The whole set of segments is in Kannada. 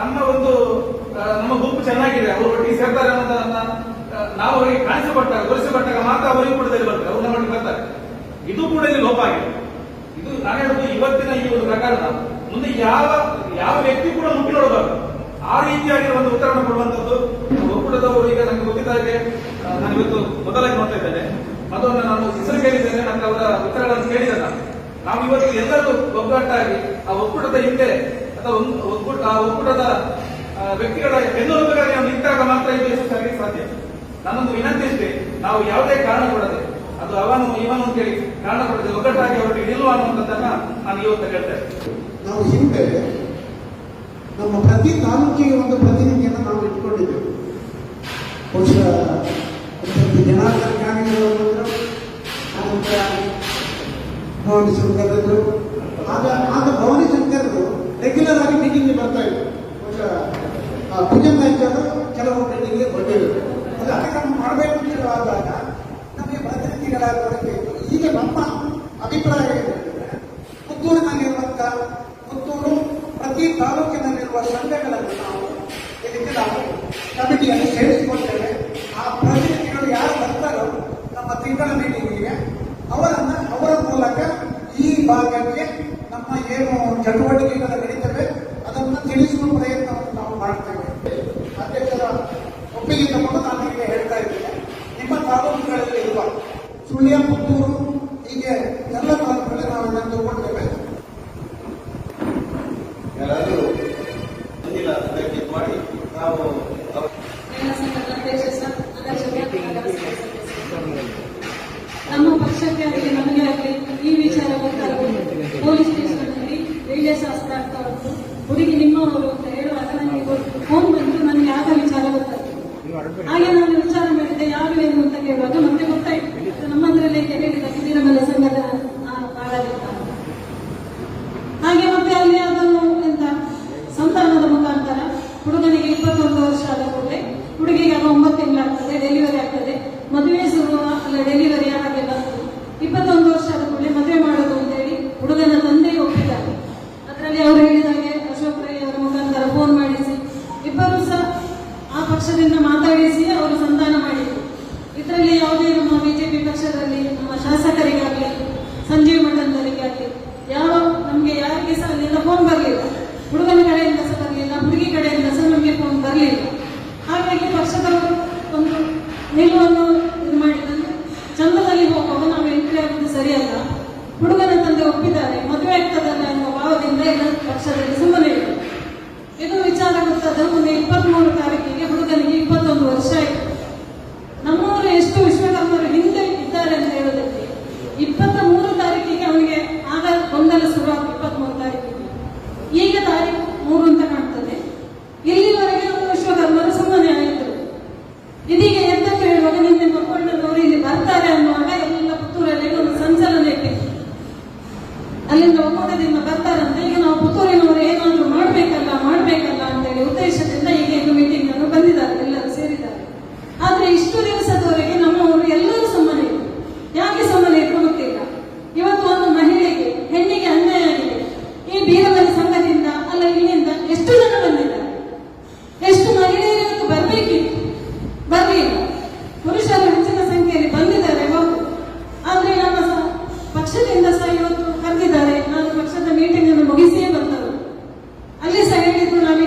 ನಮ್ಮ ಒಂದು ನಮ್ಮ ಗುಂಪು ಚೆನ್ನಾಗಿದೆ. ಅವರು ಒಟ್ಟಿಗೆ ಸೇರ್ತಾರೆ ಅನ್ನೋದನ್ನ ನಾವು ಅವರಿಗೆ ಕಾಣಿಸಿಕೊಟ್ಟಾಗ ತೋರಿಸಿಕೊಟ್ಟಾಗ ಮಾತ್ರ ಅವರಿಗೆ ಕೂಡ ಬರ್ತಾರೆ ಅವ್ರು ನಮ್ಮೊಟ್ಟಿಗೆ ಬರ್ತಾರೆ. ಇದು ಕೂಡ ಇಲ್ಲಿ ಲೋಪ ಆಗಿದೆ. ಇದು ನಾನು ಹೇಳುದು ಇವತ್ತಿನ ಈ ಒಂದು ಪ್ರಕರಣ. ಮುಂದೆ ಯಾವ ಯಾವ ವ್ಯಕ್ತಿ ಕೂಡ ಮುಟ್ಟಿ ನೋಡಬಾರದು. ಆ ರೀತಿಯಾಗಿ ಒಂದು ಉತ್ತರವನ್ನು ಕೊಡುವಂತದ್ದು ಒಕ್ಕೂಟದವರು ಈಗ ನನಗೆ ಗೊತ್ತಿದ್ದ ಹಾಗೆ ಆ, ನಾನು ಇವತ್ತು ಮೊದಲಾಗಿ ನೋಡ್ತಾ ಇದ್ದೇನೆ. ಅದನ್ನು ನಾನು ಹೆಸರು ಕೇಳಿದ್ದೇನೆ ನನಗೆ ಅವರ ಉತ್ತರಗಳನ್ನು ಕೇಳಿದ ನಾವು ಇವತ್ತು ಎಲ್ಲರೂ ಒಗ್ಗಟ್ಟಾಗಿ ಆ ಒಕ್ಕೂಟದ ಹಿಂದೆ ಅಥವಾ ಒಂದು ಒಕ್ಕೂಟದ ವ್ಯಕ್ತಿಗಳ ಬೆನ್ನೆಲುಬುಗಾಗಿ ನಾವು ನಿಂತಾಗ ಮಾತ್ರ ಇದು ಯಶಸ್ಸಾಗಲಿಕ್ಕೆ ಸಾಧ್ಯ. ನನ್ನೊಂದು ವಿನಂತಿ ಇಷ್ಟೇ ನಾವು ಯಾವುದೇ ಕಾರಣ ಕೊಡದೆ, ಅದು ಅವನು, ಇವನು ಅಂತೇಳಿ ಕಾರಣ ಕೊಡದೆ ಒಗ್ಗಟ್ಟಾಗಿ ಅವರಿಗೆ ನಿಲ್ಲುವ ಅನ್ನುವಂಥದ್ದನ್ನ ನಾನು ಇವತ್ತು ಹೇಳ್ತಾ ನಾವು ಹಿಂದೆ ನಮ್ಮ ಪ್ರತಿ ತಾಲೂಕಿಗೆ ಒಂದು ಪ್ರತಿನಿಧಿಯನ್ನು ನಾವು ಇಟ್ಕೊಂಡಿದ್ದೆವು. ಬಹುಶಃ ಜನಾರ್ದನ ಬಂದರು, ಅನಂತರ ಆಗ ಭವಾನಿ ಶಂಕರರು ರೆಗ್ಯುಲರ್ ಆಗಿ ಮೀಟಿಂಗ್ಗೆ ಬರ್ತಾ ಇದ್ರು ಬಹುಶಃ ಭುಜಂಗ ನಾಯ್ಕರು ಕೆಲವು ಮೀಟಿಂಗ್ಗೆ ಬಂದಿರುತ್ತೆ ಅದು ಕಾರ್ಯಕ್ರಮ ಮಾಡಬೇಕು ಅಂತ ಹೇಳುವಾಗ ನಮಗೆ ಪ್ರತಿನಿಧಿಗಳಾಗೋದಕ್ಕೆ ಇತ್ತು. ಈಗ ನಮ್ಮ ಅಭಿಪ್ರಾಯ ಏನಂದ್ರೆ ಪುತ್ತೂರಿನಲ್ಲಿರುವಂತ ಪುತ್ತೂರು ಪ್ರತಿ ತಾಲೂಕಿನಲ್ಲಿರುವ ಸಂಘಗಳನ್ನು ನಾವು ಇದಕ್ಕೆ ನಾವು ಕಮಿಟಿಯನ್ನು ಸೇರಿಸಿಕೊಳ್ತೇವೆ ಆ ಪ್ರತಿನಿಧಿಗಳು ಯಾರು ಬರ್ತಾರೋ ನಮ್ಮ ತಿಂಗಳ ಮೀಟಿಂಗಿಗೆ, ಅವರನ್ನು, ಅವರ ಮೂಲಕ ಈ ಭಾಗಕ್ಕೆ ನಮ್ಮ ಏನು ಚಟುವಟಿಕೆಗಳು ನಡೀತವೆ ಅದನ್ನು ತಿಳಿಸುವ ಪ್ರಯತ್ನವನ್ನು ನಾವು ಮಾಡ್ತೇವೆ ಅಧ್ಯಕ್ಷರ ಒಪ್ಪಿಗೆ ತಗೊಂಡು ನಾನು ಈಗ ಹೇಳ್ತಾ ಇದ್ದೇನೆ ನಿಮ್ಮ ತಾಲೂಕುಗಳಲ್ಲಿ ಇರುವ ಸುಳ್ಯ ಪುತ್ತೂರು ಹೀಗೆ ಎಲ್ಲ ತಾಲೂಕುಗಳಲ್ಲಿ ನಾವು ಇದನ್ನು ಯಾರಾದರೂ ಮುಂದಿನ ಮಾಡಿ ನಾವು. ನಮ್ಮ ಪಕ್ಷಕ್ಕೆ ಆಗಲಿ ನಮಗೆ ಆಗಲಿ ಈ ವಿಚಾರ ಗೊತ್ತಾಗಬೇಕು ಪೊಲೀಸ್ ಸ್ಟೇಷನ್ನಲ್ಲಿ ರೈಲ್ವೆ ಶಾಸ್ತ್ರ ಆಗ್ತಾ ಉಂಟು ಹುಡುಗಿ ನಿಮ್ಮವರು ಅಂತ ಹೇಳುವಾಗ ನನಗೆ ಫೋನ್ ಬಂದು ನನಗೆ ಆಗ ವಿಚಾರ ಗೊತ್ತಾಗ್ತದೆ ಹಾಗೆ ನಾನು ವಿಚಾರ ಮಾಡಿದ್ದೆ ಯಾರು ಏನು ಅಂತ ಕೇಳುವಾಗ ಮತ್ತೆ ಗೊತ್ತಾಯ್ತು. ನಮ್ಮಂದ್ರಲ್ಲಿ ಹೇಳಿದ ಕುದಿರಮಲ್ಲ ಸಂಘದ ಆ, ಇದರಲ್ಲಿ ಯಾವುದೇ ನಮ್ಮ ಬಿಜೆಪಿ ಪಕ್ಷದಲ್ಲಿ, ನಮ್ಮ ಶಾಸಕರಿಗಾಗಲಿ, ಸಂಜೀವ್ ಮಠಂದರಿಗಾಗಲಿ ಯಾವ ನಮಗೆ ಯಾರಿಗೆ ಸಹ ಅಲ್ಲಿಂದ ಫೋನ್ ಬರಲಿಲ್ಲ. ಹುಡುಗನ ಕಡೆಯಿಂದ ಸಹ ಬರಲಿಲ್ಲ, ಹುಡುಗಿ ಕಡೆಯಿಂದ ಸಹ ನಮಗೆ ಫೋನ್ ಬರಲಿಲ್ಲ. ಹಾಗಾಗಿ ಪಕ್ಷದವರು ಒಂದು ನಿಲುವನ್ನು ಇದು ಮಾಡಿದಂದ್ರೆ ಚಂದದಲ್ಲಿ ಹೋಗುವಾಗ ನಾವು ಎಂಟ್ರಿ ಆಗುವುದು ಸರಿಯಲ್ಲ. ಹುಡುಗನ ತಂದೆ ಒಪ್ಪಿದ್ದಾರೆ, ಮದುವೆ ಆಗ್ತದಲ್ಲ ಎನ್ನುವ ಭಾವದಿಂದ ಎಲ್ಲ ಪಕ್ಷದಲ್ಲಿ ಸುಮ್ಮನೆ ಇದು ವಿಚಾರ ಗೊತ್ತಾದ ಒಂದು ಇಪ್ಪತ್ಮೂರು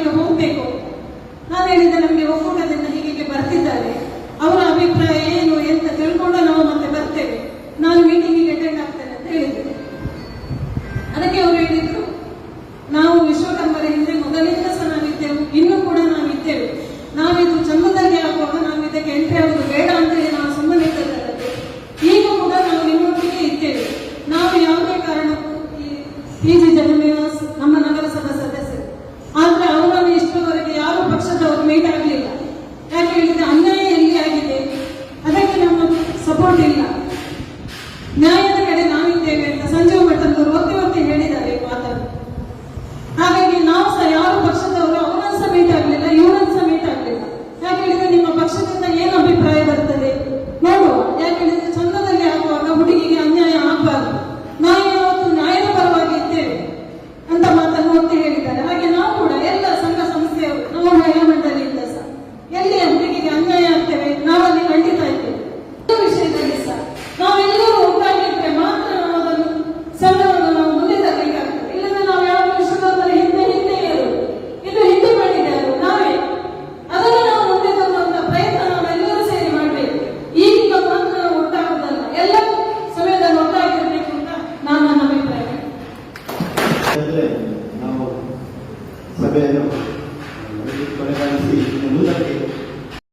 ಹೇಳಿದ್ರು ಹೋಗಬೇಕು. ನಾನು ಹೇಳಿದ ನಮಗೆ ಒಕ್ಕೂಟದಿಂದ ಹೀಗೆ ಬರ್ತಿದ್ದಾರೆ. ಅವರ ಅಭಿಪ್ರಾಯ ಏನು ಎಂತ ತಿಳ್ಕೊಂಡು ನಾವು ಮತ್ತೆ ಬರ್ತೇವೆ. ನಾನು ಮೀಟಿಂಗಿಗೆ ಅಟೆಂಡ್ ಆಗ್ತೇನೆ ಅಂತ ಹೇಳಿದ್ದೆ ಅದಕ್ಕೆ ಅವರು ಹೇಳಿದ್ರು, ನಾವು ವಿಶ್ವಕರ್ಮರ ಹಿಂದೆ ಮೊದಲಿಂದ ಸಹ ನಾವಿದ್ದೆವು, ಇನ್ನೂ ಕೂಡ ನಾವಿದ್ದೇವೆ. ನಾವಿದು ಚಂದದಲ್ಲಿ ಆಗುವಾಗ ನಾವು ಇದಕ್ಕೆ ಎಂಟ್ರಿ ಆಗುವುದು ಬೇಡ